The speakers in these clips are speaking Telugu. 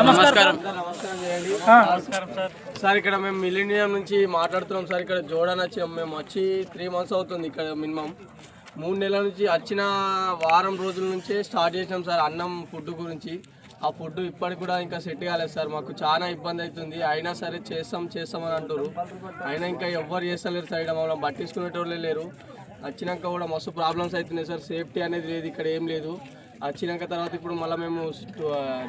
నమస్కారం ఆ, సార్ ఇక్కడ మేము మిలీనియం నుంచి మాట్లాడుతున్నాం సార్. ఇక్కడ జోడన్ వచ్చాం మేము వచ్చి త్రీ మంత్స్ అవుతుంది ఇక్కడ మినిమం. మూడు నెలల నుంచి వచ్చిన వారం రోజుల నుంచే స్టార్ట్ చేసినాం సార్ అన్నం ఫుడ్ గురించి. ఆ ఫుడ్ ఇప్పటికి కూడా ఇంకా సెట్ కాలేదు సార్. మాకు చాలా ఇబ్బంది అవుతుంది. అయినా సరే చేస్తాం చేస్తాం అని అంటారు అయినా ఇంకా ఎవ్వరు చేస్తలేరు సార్. ఇక్కడ మమ్మల్ని పట్టించుకునేటోళ్ళే లేరు. వచ్చినాక కూడా మస్తు ప్రాబ్లమ్స్ అవుతున్నాయి సార్. సేఫ్టీ అనేది లేదు. ఇక్కడ ఏం లేదు. వచ్చినాక తర్వాత ఇప్పుడు మళ్ళీ మేము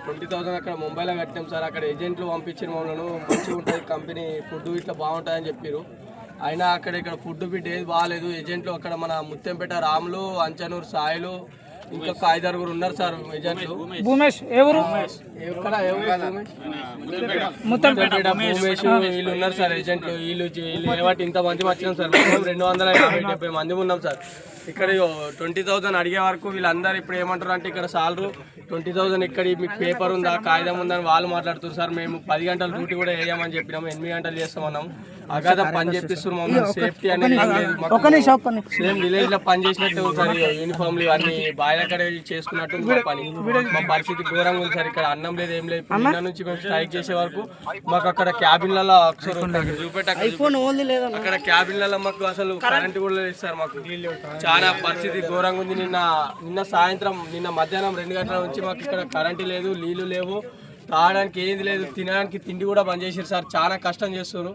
ట్వంటీ థౌసండ్ అక్కడ ముంబైలో కట్టాం సార్. అక్కడ ఏజెంట్లు పంపించిన మమ్మల్ని. మంచిగా ఉంటుంది కంపెనీ ఫుడ్ ఇట్లా బాగుంటుందని చెప్పారు. అయినా అక్కడ ఇక్కడ ఫుడ్ బిడ్ ఏది బాగాలేదు ఏజెంట్లు అక్కడ మన ముత్యంపేట రాములు అంచనూరు సాయిలు ఇంకొక ఐదారుగురు ఉన్నారు సార్ ఏజెంట్లు. భూమేష్. ఎవరు? ముత్తంపేట భూమేష్. వీళ్ళు ఉన్నారు సార్ ఏజెంట్లు. వీళ్ళు వీళ్ళు ఏమంటే ఇంత మంది వచ్చినాం సార్. రెండు వందల యాభై డెబ్బై మంది ఉన్నాం సార్. ఇక్కడ ట్వంటీ థౌసండ్ అడిగే వరకు వీళ్ళందరూ ఇప్పుడు ఏమంటారు అంటే ఇక్కడ సాలరు ట్వంటీ థౌసండ్ ఇక్కడ మీకు పేపర్ ఉందా కాగితం ఉందని వాళ్ళు మాట్లాడుతున్నారు. సార్ మేము పది గంటల డ్యూటీ కూడా వేయమని చెప్పినాము. ఎనిమిది గంటలు చేస్తామన్నాము. అగాధం పని చేపిస్తున్నారు మమ్మల్ని. సేఫ్టీ అనేది ఏం లేదు మాకు. సేమ్ విలేజ్లో పని చేసినట్టు సార్ యూనిఫామ్లు అన్ని బాయ్ అక్కడ చేసుకున్నట్టు మా పని. మా పరిస్థితి ఘోరంగా ఉంది సార్ ఇక్కడ అన్నం లేదు ఏం లేదు. నిన్న నుంచి మేము స్ట్రైక్ చేసే వరకు మాకు అక్కడ క్యాబిన్లలో అక్కడ క్యాబిన్లలో మాకు అసలు కరెంట్ కూడా లేదు సార్ మాకు. చాలా పరిస్థితి ఘోరంగా ఉంది. నిన్న నిన్న సాయంత్రం నిన్న మధ్యాహ్నం రెండు గంటల నుంచి మాకు ఇక్కడ కరెంటు లేదు నీళ్ళు లేవు. తాగడానికి ఏంది లేదు తినడానికి తిండి కూడా బంద్ చేసారు సార్. చాలా కష్టం చేస్తున్నారు.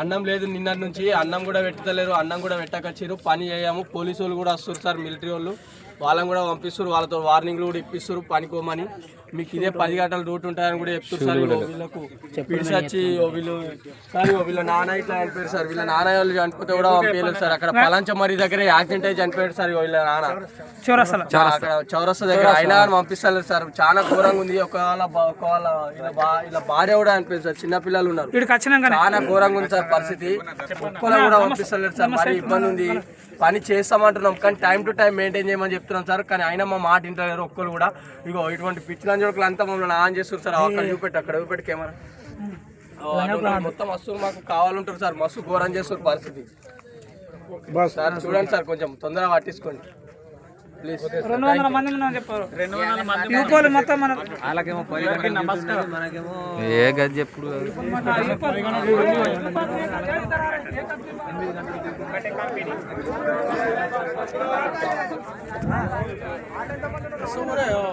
అన్నం లేదు నిన్నటి నుంచి అన్నం కూడా పెట్టలేరు అన్నం కూడా పెట్టకొచ్చారు పని చేయము పోలీసు వాళ్ళు కూడా వస్తారు సార్ మిలిటరీ వాళ్ళు. వాళ్ళని కూడా పంపిస్తారు వాళ్ళతో వార్నింగ్లు కూడా ఇప్పిస్తారు పనికోమని. మీకు ఇదే పది గంటల డ్యూటీ ఉంటాయని కూడా చెప్తారు సార్. వీళ్ళకు పిలిచి వచ్చి ఓ వీళ్ళు ఇగో వీళ్ళ నాన్న ఇట్లా చనిపోయారు సార్. వీళ్ళ నాన్న వాళ్ళు చనిపోతే కూడా పంపించలేదు సార్. అక్కడ పలంచమరి దగ్గర యాక్సిడెంట్ అయ్యి చనిపోయాడు సార్ వీళ్ళ నాన్న. అక్కడ చౌరస్తా దగ్గర అయినా కానీ పంపిస్తలేదు సార్. చాలా ఘోరంగా ఉంది. ఒకవేళ ఒకవేళ ఇలా భార్య కూడా అనిపించింది సార్. చిన్న పిల్లలు ఉన్నారు. చాలా ఘోరంగా ఉంది సార్ పరిస్థితి. ఒక్కరు కూడా పంపిస్తలేదు సార్. మరి ఇబ్బంది ఉంది. పని చేస్తామంటున్నాం. కానీ టైం టు టైం మెయింటైన్ చేయమని చెప్తున్నాం సార్ కానీ అయినా మా మాట ఇంటలేరు ఒక్కరు కూడా. ఇగో ఇటువంటి పిచ్చిన జోకులు అంతా మమ్మల్ని ఆన్ చేస్తారు సార్. అక్కడ చూపెట్టి అక్కడ చూపెట్టి కెమెరా. మొత్తం మస్తు మాకు కావాలంటారు సార్. మస్తు ఘోరం చేస్తారు పరిస్థితి. సార్ చూడండి సార్ కొంచెం తొందరగా పట్టించుకోండి. ప్లీజ్. రెండు వందల మంది ఉన్నాం చెప్పారు. రెండు వందల మంది యూకోలు మొత్తం మన. ఏ గది చెప్పుడు सुन रहे हो